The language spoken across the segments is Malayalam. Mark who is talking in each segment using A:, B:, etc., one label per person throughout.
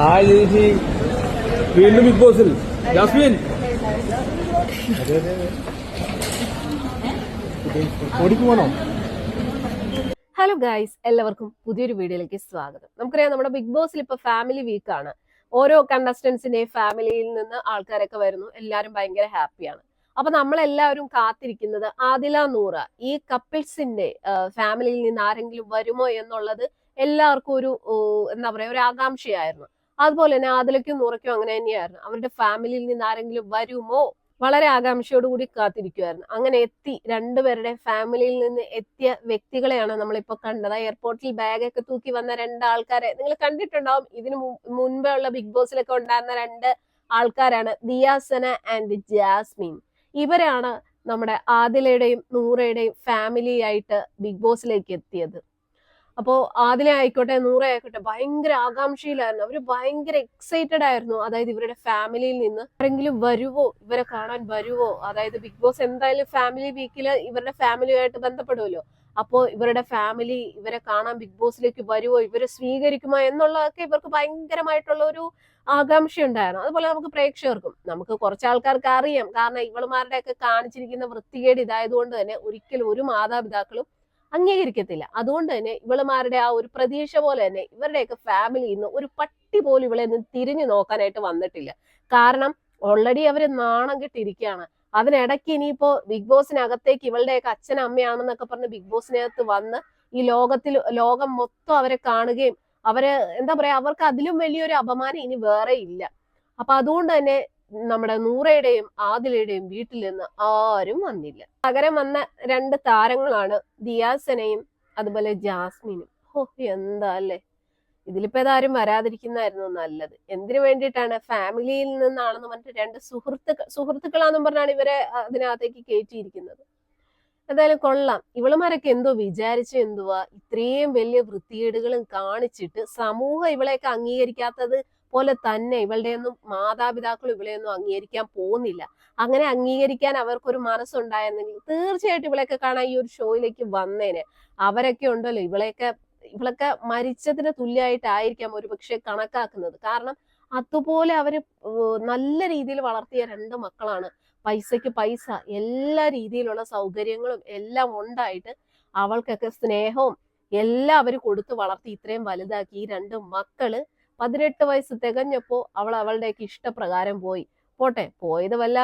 A: ചേച്ചി വീണ്ടും ബിഗ് ബോസിൽ ജാസ്മിൻ
B: ഹലോ ഗായ്സ് എല്ലാവർക്കും പുതിയൊരു വീഡിയോയിലേക്ക് സ്വാഗതം. നമുക്കറിയാം നമ്മുടെ ബിഗ് ബോസിൽ ഇപ്പൊ ഫാമിലി വീക്ക് ആണ്. ഓരോ കണ്ടസ്റ്റൻസിന്റെ ഫാമിലിയിൽ നിന്ന് ആൾക്കാരൊക്കെ വരുന്നു. എല്ലാവരും ഭയങ്കര ഹാപ്പിയാണ് അപ്പൊ നമ്മളെല്ലാവരും കാത്തിരിക്കുന്നത് ആദില നൂറ. ഈ കപ്പിൾസിന്റെ ഫാമിലിയിൽ നിന്ന് ആരെങ്കിലും വരുമോ എന്നുള്ളത് എല്ലാവർക്കും ഒരു എന്താ പറയാ ഒരു ആകാംക്ഷയായിരുന്നു. അതുപോലെ തന്നെ ആദിലയ്ക്കും നൂറയ്ക്കും അങ്ങനെ തന്നെയായിരുന്നു. അവരുടെ ഫാമിലിയിൽ നിന്ന് ആരെങ്കിലും വരുമോ? വളരെ ആകാംക്ഷയോടുകൂടി കാത്തിരിക്കുമായിരുന്നു അങ്ങനെ എത്തി രണ്ടുപേരുടെ ഫാമിലിയിൽ നിന്ന് എത്തിയ വ്യക്തികളെയാണ് നമ്മളിപ്പോ കണ്ടത്. എയർപോർട്ടിൽ ബാഗൊക്കെ തൂക്കി വന്ന രണ്ട് ആൾക്കാരെ നിങ്ങൾ കണ്ടിട്ടുണ്ടാവും. ഇതിനു മുൻപേ ഉള്ള ബിഗ് ബോസിലൊക്കെ ഉണ്ടായിരുന്ന രണ്ട് ആൾക്കാരാണ് ദിയാസന ആൻഡ് ജാസ്മിൻ. ഇവരാണ് നമ്മുടെ ആദിലയുടെയും നൂറയുടെയും ഫാമിലി ആയിട്ട് ബിഗ് ബോസിലേക്ക് എത്തിയത്. അപ്പോ ആദില ആയിക്കോട്ടെ നൂറ ആയിക്കോട്ടെ ഭയങ്കര ആകാംക്ഷയിലായിരുന്നു. അവർ ഭയങ്കര എക്സൈറ്റഡ് ആയിരുന്നു. അതായത് ഇവരുടെ ഫാമിലിയിൽ നിന്ന് ആരെങ്കിലും വരുവോ? ഇവരെ കാണാൻ വരുവോ? അതായത് ബിഗ് ബോസ് എന്തായാലും ഫാമിലി വീക്കിൽ ഇവരുടെ ഫാമിലിയുമായിട്ട് ബന്ധപ്പെടുമല്ലോ അപ്പോ ഇവരുടെ ഫാമിലി ഇവരെ കാണാൻ ബിഗ് ബോസിലേക്ക് വരുവോ? ഇവരെ സ്വീകരിക്കുമോ? എന്നുള്ളതൊക്കെ ഇവർക്ക് ഭയങ്കരമായിട്ടുള്ള ഒരു ആകാംക്ഷ ഉണ്ടായിരുന്നു അതുപോലെ നമുക്ക് പ്രേക്ഷകർക്കും നമുക്ക് കുറച്ച് ആൾക്കാർക്ക് അറിയാം. കാരണം ഇവളുമാരുടെ ഒക്കെ കാണിച്ചിരിക്കുന്ന വൃത്തികേട് ഇതായതുകൊണ്ട് തന്നെ ഒരിക്കലും ഒരു മാതാപിതാക്കളും അംഗീകരിക്കത്തില്ല. അതുകൊണ്ട് തന്നെ ഇവളുമാരുടെ ആ ഒരു പ്രതീക്ഷ പോലെ തന്നെ ഇവരുടെയൊക്കെ ഫാമിലിയിൽ നിന്ന് ഒരു പട്ടി പോലും ഇവളെ നിന്ന് തിരിഞ്ഞു നോക്കാനായിട്ട് വന്നിട്ടില്ല. കാരണം ഓൾറെഡി അവർ നാണം കിട്ടിയിരിക്കുകയാണ് അതിനിടയ്ക്ക് ഇനിയിപ്പോ ബിഗ് ബോസിനകത്തേക്ക് ഇവളുടെയൊക്കെ അച്ഛനും അമ്മയാണെന്നൊക്കെ പറഞ്ഞ് ബിഗ് ബോസിനകത്ത് വന്ന് ഈ ലോകത്തിൽ ലോകം മൊത്തം അവരെ കാണുകയും അവർ എന്താ പറയാ അവർക്ക് അതിലും വലിയൊരു അപമാനം ഇനി വേറെ ഇല്ല അപ്പൊ അതുകൊണ്ട് തന്നെ നമ്മുടെ നൂറയുടെയും ആദിലയുടെയും വീട്ടിൽ നിന്ന് ആരും വന്നില്ല. പകരം വന്ന രണ്ട് താരങ്ങളാണ് ദിയാസനയും അതുപോലെ ജാസ്മിനും. ഓ എന്താ അല്ലേ? ഇതിലിപ്പോ ഏതാരും വരാതിരിക്കുന്നതായിരുന്നു നല്ലത്. എന്തിനു വേണ്ടിയിട്ടാണ്? ഫാമിലിയിൽ നിന്നാണെന്ന് പറഞ്ഞിട്ട് രണ്ട് സുഹൃത്തുക്കൾ സുഹൃത്തുക്കളാണെന്ന് പറഞ്ഞാണ് ഇവരെ അതിനകത്തേക്ക് കയറ്റിയിരിക്കുന്നത്. എന്തായാലും കൊള്ളാം. ഇവളുമാരൊക്കെ എന്തോ വിചാരിച്ചു എന്തുവാ? ഇത്രയും വലിയ വൃത്തികേടുകളും കാണിച്ചിട്ട് സമൂഹം ഇവളെയൊക്കെ അംഗീകരിക്കാത്തത് പോലെ തന്നെ ഇവളുടെയൊന്നും മാതാപിതാക്കൾ ഇവളെയൊന്നും അംഗീകരിക്കാൻ പോകുന്നില്ല. അങ്ങനെ അംഗീകരിക്കാൻ അവർക്കൊരു മനസ്സുണ്ടായിരുന്നെങ്കിൽ തീർച്ചയായിട്ടും ഇവളെയൊക്കെ കാണാൻ ഈ ഒരു ഷോയിലേക്ക് വന്നേനെ. അവരൊക്കെ ഉണ്ടല്ലോ ഇവളെയൊക്കെ ഇവളൊക്കെ മരിച്ചതിന് തുല്യമായിട്ടായിരിക്കാം ഒരു പക്ഷെ കണക്കാക്കുന്നത്. കാരണം അതുപോലെ അവർ നല്ല രീതിയിൽ വളർത്തിയ രണ്ട് മക്കളാണ്. പൈസയ്ക്ക് പൈസ എല്ലാ രീതിയിലുള്ള സൗകര്യങ്ങളും എല്ലാം ഉണ്ടായിട്ട് അവൾക്കൊക്കെ സ്നേഹവും എല്ലാം അവർ കൊടുത്ത് വളർത്തി ഇത്രയും വലുതാക്കി ഈ രണ്ട് മക്കൾ പതിനെട്ട് വയസ്സ് തികഞ്ഞപ്പോ അവൾ അവളുടെയൊക്കെ ഇഷ്ടപ്രകാരം പോയി. പോട്ടെ പോയത് വല്ല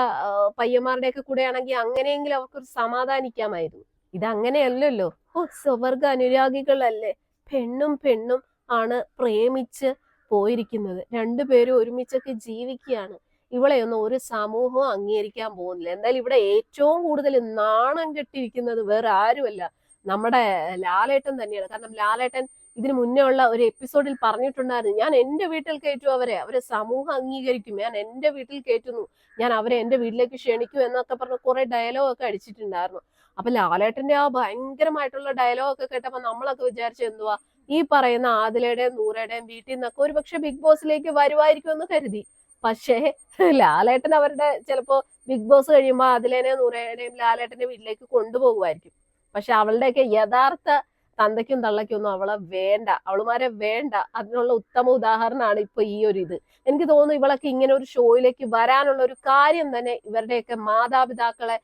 B: പയ്യന്മാരുടെയൊക്കെ കൂടെ ആണെങ്കിൽ അങ്ങനെയെങ്കിലും അവർക്കൊരു സമാധാനിക്കാമായിരുന്നു. ഇതങ്ങനെയല്ലല്ലോ. ഓ സ്വർഗ അനുരാഗികളല്ലേ. പെണ്ണും പെണ്ണും ആണ് പ്രേമിച്ച് പോയിരിക്കുന്നത്. രണ്ടുപേരും ഒരുമിച്ചൊക്കെ ജീവിക്കുകയാണ്. ഇവളെയൊന്നും ഒരു സമൂഹവും അംഗീകരിക്കാൻ പോകുന്നില്ല. എന്തായാലും ഇവിടെ ഏറ്റവും കൂടുതൽ നാണം കെട്ടിയിരിക്കുന്നത് വേറെ ആരുമല്ല. നമ്മുടെ ലാലേട്ടൻ തന്നെയാണ്. കാരണം ലാലേട്ടൻ ഇതിനു മുന്നേ ഉള്ള ഒരു എപ്പിസോഡിൽ പറഞ്ഞിട്ടുണ്ടായിരുന്നു. ഞാൻ എന്റെ വീട്ടിൽ കയറ്റും അവരെ. അവരെ സമൂഹം അംഗീകരിക്കും. ഞാൻ എന്റെ വീട്ടിൽ കയറ്റുന്നു. ഞാൻ അവരെ എന്റെ വീട്ടിലേക്ക് ക്ഷണിക്കും എന്നൊക്കെ പറഞ്ഞ് കുറെ ഡയലോഗ് ഒക്കെ അടിച്ചിട്ടുണ്ടായിരുന്നു. അപ്പൊ ലാലേട്ടന്റെ ആ ഭയങ്കരമായിട്ടുള്ള ഡയലോഗ് ഒക്കെ കേട്ടപ്പോ നമ്മളൊക്കെ വിചാരിച്ചു എന്തുവാ? ഈ പറയുന്ന ആദിലയുടെയും നൂറയുടെയും വീട്ടിൽ നിന്നൊക്കെ ഒരു പക്ഷെ ബിഗ് ബോസിലേക്ക് വരുമായിരിക്കും എന്ന് കരുതി. പക്ഷേ ലാലേട്ടൻ അവരുടെ ചിലപ്പോ ബിഗ് ബോസ് കഴിയുമ്പോ അതിലേനെ നൂറയുടെയും ലാലേട്ടന്റെ വീട്ടിലേക്ക് കൊണ്ടുപോകുമായിരിക്കും പക്ഷെ അവളുടെയൊക്കെ യഥാർത്ഥ തന്തയ്ക്കും തള്ളയ്ക്കും ഒന്നും അവളെ വേണ്ട അവളുമാരെ വേണ്ട. അതിനുള്ള ഉത്തമ ഉദാഹരണമാണ് ഇപ്പൊ ഈ ഒരു ഇത്. എനിക്ക് തോന്നുന്നു ഇവളൊക്കെ ഇങ്ങനെ ഒരു ഷോയിലേക്ക് വരാനുള്ള ഒരു കാര്യം തന്നെ ഇവരുടെയൊക്കെ മാതാപിതാക്കളെ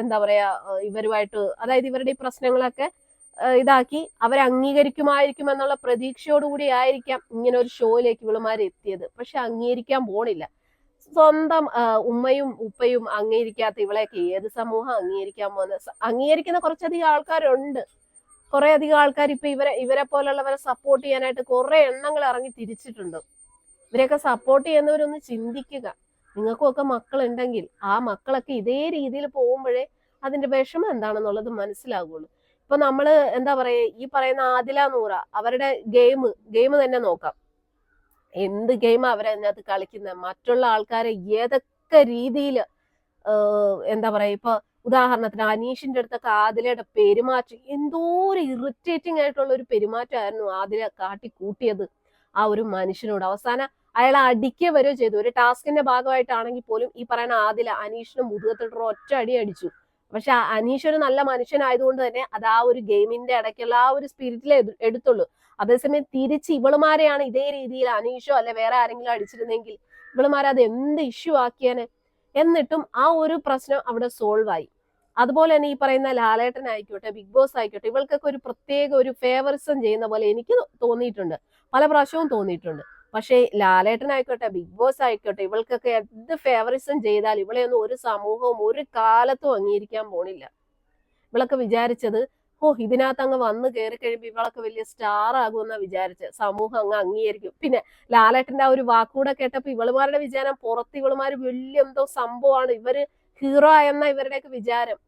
B: എന്താ പറയാ ഇവരുമായിട്ട് അതായത് ഇവരുടെ ഈ പ്രശ്നങ്ങളൊക്കെ ഇതാക്കി അവരെ അംഗീകരിക്കുമായിരിക്കും എന്നുള്ള പ്രതീക്ഷയോടുകൂടി ആയിരിക്കാം ഇങ്ങനെ ഒരു ഷോയിലേക്ക് ഇവളുമാർ എത്തിയത്. പക്ഷെ അംഗീകരിക്കാൻ പോണില്ല. സ്വന്തം ഉമ്മയും ഉപ്പയും അംഗീകരിക്കാത്ത ഇവളെയൊക്കെ ഏത് സമൂഹം അംഗീകരിക്കാൻ പോകുന്ന അംഗീകരിക്കുന്ന കുറച്ചധികം ആൾക്കാരുണ്ട്. കുറെ അധികം ആൾക്കാർ ഇപ്പൊ ഇവരെ ഇവരെ പോലുള്ളവരെ സപ്പോർട്ട് ചെയ്യാനായിട്ട് കുറെ എണ്ണങ്ങൾ ഇറങ്ങി തിരിച്ചിട്ടുണ്ട്. ഇവരെയൊക്കെ സപ്പോർട്ട് ചെയ്യുന്നവരൊന്ന് ചിന്തിക്കുക. നിങ്ങൾക്കൊക്കെ മക്കളുണ്ടെങ്കിൽ ആ മക്കളൊക്കെ ഇതേ രീതിയിൽ പോകുമ്പോഴേ അതിന്റെ വിഷമം എന്താണെന്നുള്ളത് മനസ്സിലാകുള്ളൂ ഇപ്പൊ നമ്മൾ എന്താ പറയാ ഈ പറയുന്ന ആദില നൂറ അവരുടെ ഗെയിം ഗെയിം തന്നെ നോക്കാം. എന്ത് ഗെയിം അവരതിനകത്ത് കളിക്കുന്ന? മറ്റുള്ള ആൾക്കാരെ ഏതൊക്കെ രീതിയിൽ എന്താ പറയാ ഇപ്പൊ ഉദാഹരണത്തിന് അനീഷിന്റെ അടുത്തൊക്കെ ആദിലയുടെ പെരുമാറ്റം എന്തോ ഒരു ഇറിറ്റേറ്റിംഗ് ആയിട്ടുള്ള ഒരു പെരുമാറ്റമായിരുന്നു ആദില കാട്ടി കൂട്ടിയത് ആ ഒരു മനുഷ്യനോട്. അവസാനം അയാൾ അടിക്കുക വരികയോ ചെയ്തു. ഒരു ടാസ്കിന്റെ ഭാഗമായിട്ടാണെങ്കിൽ പോലും ഈ പറയുന്ന ആദില അനീഷിന് മുതുകത്തിട്ട് ഒറ്റ അടി അടിച്ചു. പക്ഷെ അനീഷ് ഒരു നല്ല മനുഷ്യനായതുകൊണ്ട് തന്നെ അത് ആ ഒരു ഗെയിമിന്റെ ഇടയ്ക്കുള്ള ആ ഒരു സ്പിരിറ്റിലെ എടുത്തുള്ളൂ. അതേസമയം തിരിച്ച് ഇവളുമാരെയാണ് ഇതേ രീതിയിൽ അനീഷോ അല്ലെ വേറെ ആരെങ്കിലും അടിച്ചിരുന്നെങ്കിൽ ഇവളുമാരെ അത് എന്ത് ഇഷ്യൂ ആക്കിയാനെ? എന്നിട്ടും ആ ഒരു പ്രശ്നം അവിടെ സോൾവ് ആയി. അതുപോലെ തന്നെ ഈ പറയുന്ന ലാലേട്ടൻ ആയിക്കോട്ടെ ബിഗ് ബോസ് ആയിക്കോട്ടെ ഇവൾക്കൊക്കെ ഒരു പ്രത്യേക ഒരു ഫേവറിസം ചെയ്യുന്ന പോലെ എനിക്ക് തോന്നിയിട്ടുണ്ട്. പല പ്രാവശ്യവും തോന്നിയിട്ടുണ്ട്. പക്ഷേ ലാലേട്ടൻ ആയിക്കോട്ടെ ബിഗ് ബോസ് ആയിക്കോട്ടെ ഇവൾക്കൊക്കെ എന്ത് ഫേവറിസം ചെയ്താൽ ഇവളെയൊന്നും ഒരു സമൂഹവും ഒരു കാലത്തും അംഗീകരിക്കാൻ പോണില്ല. ഇവളൊക്കെ വിചാരിച്ചത് ഓ ഇതിനകത്ത് അങ്ങ് വന്ന് കയറി കഴിയുമ്പോൾ ഇവളൊക്കെ വലിയ സ്റ്റാർ ആകുമെന്നാ വിചാരിച്ച് സമൂഹം അങ്ങ് അംഗീകരിക്കും. പിന്നെ ലാലേട്ടന്റെ ആ ഒരു വാക്കുകൂടെ കേട്ടപ്പോ ഇവളുമാരുടെ വിചാരം പുറത്ത് ഇവളുമാര് വലിയ എന്തോ സംഭവമാണ്. ഇവർ ഹീറോ ആയെന്ന ഇവരുടെയൊക്കെ വിചാരം.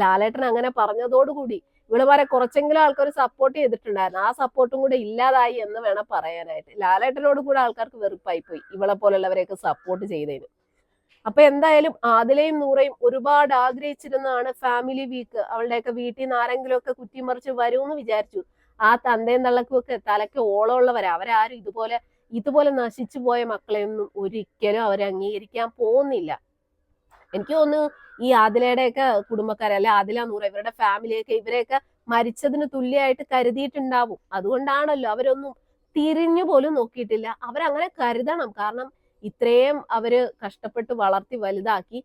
B: ലാലേട്ടൻ അങ്ങനെ പറഞ്ഞതോടുകൂടി ഇവളുമാരെ കുറച്ചെങ്കിലും ആൾക്കാർ സപ്പോർട്ട് ചെയ്തിട്ടുണ്ടായിരുന്നു. ആ സപ്പോർട്ടും കൂടെ ഇല്ലാതായി എന്ന് വേണം പറയാനായിട്ട്. ലാലേട്ടനോട് കൂടെ ആൾക്കാർക്ക് വെറുപ്പായി പോയി ഇവളെ പോലുള്ളവരെയൊക്കെ സപ്പോർട്ട് ചെയ്തതിന് അപ്പൊ എന്തായാലും ആദിലയും നൂറയും ഒരുപാട് ആഗ്രഹിച്ചിരുന്നതാണ് ഫാമിലി വീക്ക് അവളുടെയൊക്കെ വീട്ടിൽ നിന്ന് ആരെങ്കിലും ഒക്കെ കുറ്റിമറിച്ച് വരുമെന്ന് വിചാരിച്ചു. ആ തന്തയും തള്ളക്കും ഒക്കെ തലയ്ക്ക് ഓളമുള്ളവരാ. അവരാരും ഇതുപോലെ ഇതുപോലെ നശിച്ചു പോയ മക്കളെയൊന്നും ഒരിക്കലും അവരെ അംഗീകരിക്കാൻ പോകുന്നില്ല. എനിക്ക് തോന്നുന്നു ഈ ആദിലയുടെയൊക്കെ കുടുംബക്കാരെ അല്ലെ ആദില നൂറ ഇവരുടെ ഫാമിലിയൊക്കെ ഇവരെയൊക്കെ മരിച്ചതിന് തുല്യമായിട്ട് കരുതിയിട്ടുണ്ടാവും. അതുകൊണ്ടാണല്ലോ അവരൊന്നും തിരിഞ്ഞു പോലും നോക്കിയിട്ടില്ല. അവരങ്ങനെ കരുതണം. കാരണം ഇത്രയും അവർ കഷ്ടപ്പെട്ട് വളർത്തി വലുതാക്കി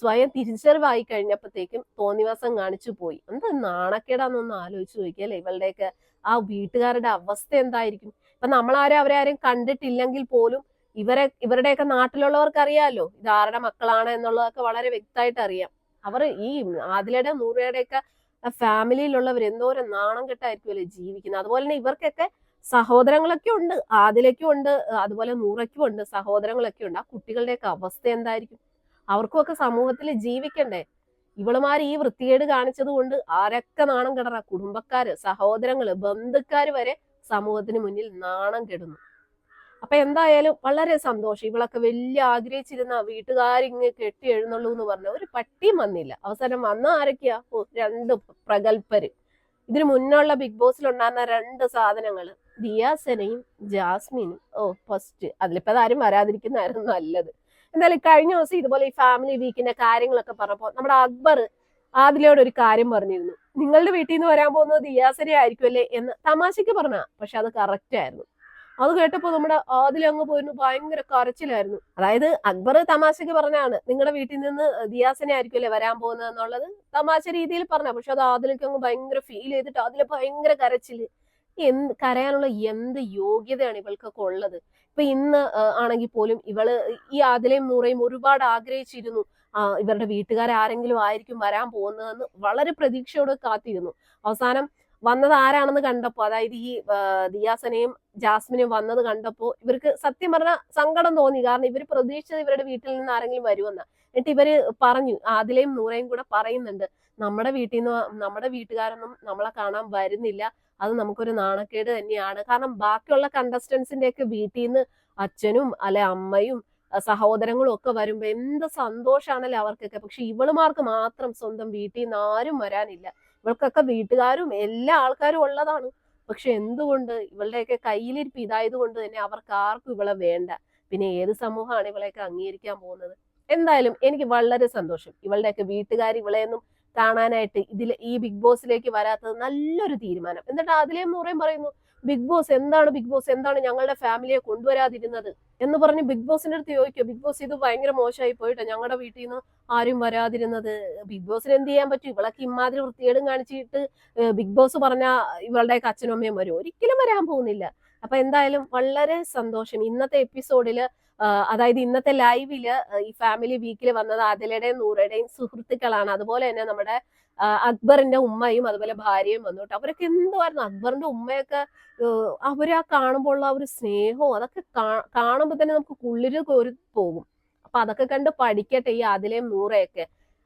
B: സ്വയം തിരിച്ചറിവായി കഴിഞ്ഞപ്പോഴത്തേക്കും തോന്നിവാസം കാണിച്ചു പോയി. എന്താ നാണക്കേടാന്നൊന്ന് ആലോചിച്ച് നോക്കിയല്ലേ ഇവളുടെയൊക്കെ ആ വീട്ടുകാരുടെ അവസ്ഥ എന്തായിരിക്കും? ഇപ്പൊ നമ്മളാരും അവരെ ആരും കണ്ടിട്ടില്ലെങ്കിൽ പോലും ഇവരെ ഇവരുടെയൊക്കെ നാട്ടിലുള്ളവർക്ക് അറിയാലോ ഇത് ആരുടെ മക്കളാണ് എന്നുള്ളതൊക്കെ വളരെ വ്യക്തമായിട്ട് അറിയാം അവർ ഈ ആദിലയുടെ നൂറയുടെയൊക്കെ ഫാമിലിയിലുള്ളവർ എന്തോരം നാണം കെട്ടായിരിക്കുമല്ലേ ജീവിക്കുന്നത്. അതുപോലെ തന്നെ ഇവർക്കൊക്കെ സഹോദരങ്ങളൊക്കെ ഉണ്ട് ആദിലയ്ക്കും ഉണ്ട് അതുപോലെ നൂറയ്ക്കും ഉണ്ട് സഹോദരങ്ങളൊക്കെ ഉണ്ട്. ആ കുട്ടികളുടെയൊക്കെ അവസ്ഥ എന്തായിരിക്കും? അവർക്കും ഒക്കെ സമൂഹത്തിൽ ജീവിക്കണ്ടേ? ഇവളുമാർ ഈ വൃത്തികേട് കാണിച്ചത് കൊണ്ട് ആരൊക്കെ നാണം കെടറ? കുടുംബക്കാര് സഹോദരങ്ങൾ ബന്ധുക്കാര് വരെ സമൂഹത്തിന് മുന്നിൽ നാണം കെടുന്നു. അപ്പൊ എന്തായാലും വളരെ സന്തോഷം. ഇവളൊക്കെ വലിയ ആഗ്രഹിച്ചിരുന്ന വീട്ടുകാരിങ്ങ് കെട്ടി എഴുന്നള്ളൂ എന്ന് പറഞ്ഞ ഒരു പട്ടിയും വന്നില്ല. അവസാനം വന്ന ആരൊക്കെയാ? ഓ രണ്ട് പ്രഗത്ഭര്. ഇതിനു മുന്നുള്ള ബിഗ് ബോസിൽ ഉണ്ടായിരുന്ന രണ്ട് സാധനങ്ങൾ. ദിയാസനയും ജാസ്മിനും. ഓ ഫസ്റ്റ് അതിലിപ്പോ ആരും വരാതിരിക്കുന്നതായിരുന്നു നല്ലത്. എന്നാലും കഴിഞ്ഞ ദിവസം ഇതുപോലെ ഈ ഫാമിലി വീക്കിന്റെ കാര്യങ്ങളൊക്കെ പറഞ്ഞപ്പോ നമ്മുടെ അക്ബർ ആദിലയോട് ഒരു കാര്യം പറഞ്ഞിരുന്നു. നിങ്ങളുടെ വീട്ടിൽ നിന്ന് വരാൻ പോകുന്നത് ദിയാസന ആയിരിക്കുമല്ലേ എന്ന് തമാശക്ക് പറഞ്ഞ പക്ഷെ അത് കറക്റ്റ് ആയിരുന്നു. അത് കേട്ടപ്പോ നമ്മുടെ ആദില അങ്ങ് പോയിരുന്നു ഭയങ്കര കരച്ചിലായിരുന്നു. അതായത് അക്ബർ തമാശക്ക് പറഞ്ഞാണ് നിങ്ങളുടെ വീട്ടിൽ നിന്ന് ദിയാസന ആയിരിക്കുമല്ലേ വരാൻ പോകുന്നത് എന്നുള്ളത് തമാശ രീതിയിൽ പറഞ്ഞ പക്ഷെ അത് ആദ്യം അങ്ങ് ഭയങ്കര ഫീൽ ചെയ്തിട്ട് അതിൽ ഭയങ്കര കരച്ചിൽ. എന്ത് കരയാനുള്ള എന്ത് യോഗ്യതയാണ് ഇവൾക്കൊക്കെ ഉള്ളത്. ഇപ്പൊ ഇന്ന് ആണെങ്കിൽ പോലും ഇവൾ ഈ ആദിലയും നൂറയും ഒരുപാട് ആഗ്രഹിച്ചിരുന്നു ഇവരുടെ വീട്ടുകാർ ആരെങ്കിലും ആയിരിക്കും വരാൻ പോകുന്നതെന്ന് വളരെ പ്രതീക്ഷയോട് കാത്തിരുന്നു. അവസാനം വന്നത് ആരാണെന്ന് കണ്ടപ്പോ അതായത് ഈ ദിയാസനെയും ദിയാസനയും ജാസ്മിനും വന്നത് കണ്ടപ്പോ ഇവർക്ക് സത്യം പറഞ്ഞ സങ്കടം തോന്നി. കാരണം ഇവർ പ്രതീക്ഷിച്ചത് ഇവരുടെ വീട്ടിൽ നിന്ന് ആരെങ്കിലും വരുമെന്ന്. എന്നിട്ട് ഇവർ പറഞ്ഞു ആദിലയും നൂറയും കൂടെ പറയുന്നുണ്ട് നമ്മുടെ വീട്ടിൽ നിന്ന് നമ്മുടെ വീട്ടുകാരൊന്നും നമ്മളെ കാണാൻ വരുന്നില്ല. അത് നമുക്കൊരു നാണക്കേട് തന്നെയാണ്. കാരണം ബാക്കിയുള്ള കണ്ടസ്റ്റൻസിന്റെ ഒക്കെ വീട്ടിൽ നിന്ന് അച്ഛനും അല്ലെ അമ്മയും സഹോദരങ്ങളും ഒക്കെ വരുമ്പോ എന്ത് സന്തോഷാണല്ലേ അവർക്കൊക്കെ. പക്ഷെ ഇവളുമാർക്ക് മാത്രം സ്വന്തം വീട്ടിൽ നിന്ന് ആരും വരാനില്ല. ഇവൾക്കൊക്കെ വീട്ടുകാരും എല്ലാ ആൾക്കാരും ഉള്ളതാണ്. പക്ഷെ എന്തുകൊണ്ട് ഇവളുടെയൊക്കെ കയ്യിലിരിപ്പ് ഇതായത് കൊണ്ട് തന്നെ അവർക്ക് ആർക്കും ഇവളെ വേണ്ട. പിന്നെ ഏത് സമൂഹമാണ് ഇവളെയൊക്കെ അംഗീകരിക്കാൻ പോകുന്നത്? എന്തായാലും എനിക്ക് വളരെ സന്തോഷം. ഇവളുടെയൊക്കെ വീട്ടുകാർ ഇവളെയൊന്നും കാണാനായിട്ട് ഇതിൽ ഈ ബിഗ് ബോസിലേക്ക് വരാത്തത് നല്ലൊരു തീരുമാനം. എന്നിട്ട് അതിലേം നൂറേം പറയുന്നു ബിഗ് ബോസ് എന്താണ് ബിഗ് ബോസ് എന്താണ് ഞങ്ങളുടെ ഫാമിലിയെ കൊണ്ടുവരാതിരുന്നത്? എന്ന് പറഞ്ഞ് ബിഗ് ബോസിന്റെ അടുത്ത് ചോദിക്കുക ബിഗ് ബോസ് ഇത് ഭയങ്കര മോശമായി പോയിട്ടോ? ഞങ്ങളുടെ വീട്ടിൽ നിന്ന് ആരും വരാതിരുന്നത്. ബിഗ് ബോസിന് എന്ത് ചെയ്യാൻ പറ്റും? ഇവളൊക്കെ ഇമാതിരി വൃത്തികേടും കാണിച്ചിട്ട് ബിഗ് ബോസ് പറഞ്ഞ ഇവളുടെയൊക്കെ അച്ഛനും അമ്മയും വരും. ഒരിക്കലും വരാൻ പോകുന്നില്ല. അപ്പൊ എന്തായാലും വളരെ സന്തോഷം. ഇന്നത്തെ എപ്പിസോഡിൽ അതായത് ഇന്നത്തെ ലൈവിൽ ഈ ഫാമിലി വീക്കിൽ വന്നത് അതിലയുടെയും നൂറയുടെയും സുഹൃത്തുക്കളാണ്. അതുപോലെ തന്നെ നമ്മുടെ അക്ബറിന്റെ ഉമ്മയും അതുപോലെ ഭാര്യയും വന്നു കേട്ടോ അവരൊക്കെ എന്തുമായിരുന്നു അക്ബറിന്റെ ഉമ്മയൊക്കെ അവരാ ആ കാണുമ്പോൾ ഉള്ള ഒരു സ്നേഹവും അതൊക്കെ കാണുമ്പോൾ തന്നെ നമുക്ക് കുളിര് കോരി പോകും. അപ്പൊ അതൊക്കെ കണ്ട് പഠിക്കട്ടെ ഈ അതിലെയും നൂറയൊക്കെ.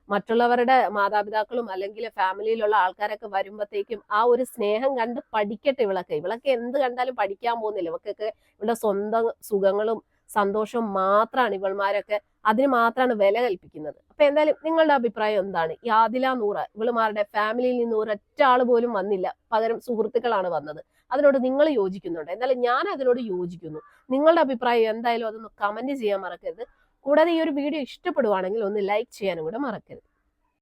B: മറ്റുള്ളവരുടെ മാതാപിതാക്കളും അല്ലെങ്കിൽ ഫാമിലിയിലുള്ള ആൾക്കാരൊക്കെ വരുമ്പോഴത്തേക്കും ആ ഒരു സ്നേഹം കണ്ട് പഠിക്കട്ടെ ഇവളൊക്കെ. ഇവളൊക്കെ എന്ത് കണ്ടാലും പഠിക്കാൻ പോകുന്നില്ല. ഇവക്കൊക്കെ ഇവിടെ സ്വന്തം സുഖങ്ങളും സന്തോഷവും മാത്രമാണ് ഇവൾമാരൊക്കെ അതിന് മാത്രമാണ് വില കൽപ്പിക്കുന്നത്. അപ്പൊ എന്തായാലും നിങ്ങളുടെ അഭിപ്രായം എന്താണ്? ഈ ആദില നൂറ ഇവളുമാരുടെ ഫാമിലിയിൽ നിന്ന് ഒരൊറ്റ ആൾ പോലും വന്നില്ല. പകരം സുഹൃത്തുക്കളാണ് വന്നത്. അതിനോട് നിങ്ങൾ യോജിക്കുന്നുണ്ട്? എന്തായാലും ഞാൻ അതിനോട് യോജിക്കുന്നു. നിങ്ങളുടെ അഭിപ്രായം എന്തായാലും അതൊന്ന് കമന്റ് ചെയ്യാൻ മറക്കരുത്. കൂടാതെ ഈ ഒരു വീഡിയോ ഇഷ്ടപ്പെടുവാണെങ്കിൽ ഒന്ന് ലൈക്ക് ചെയ്യാനും കൂടെ മറക്കരുത്.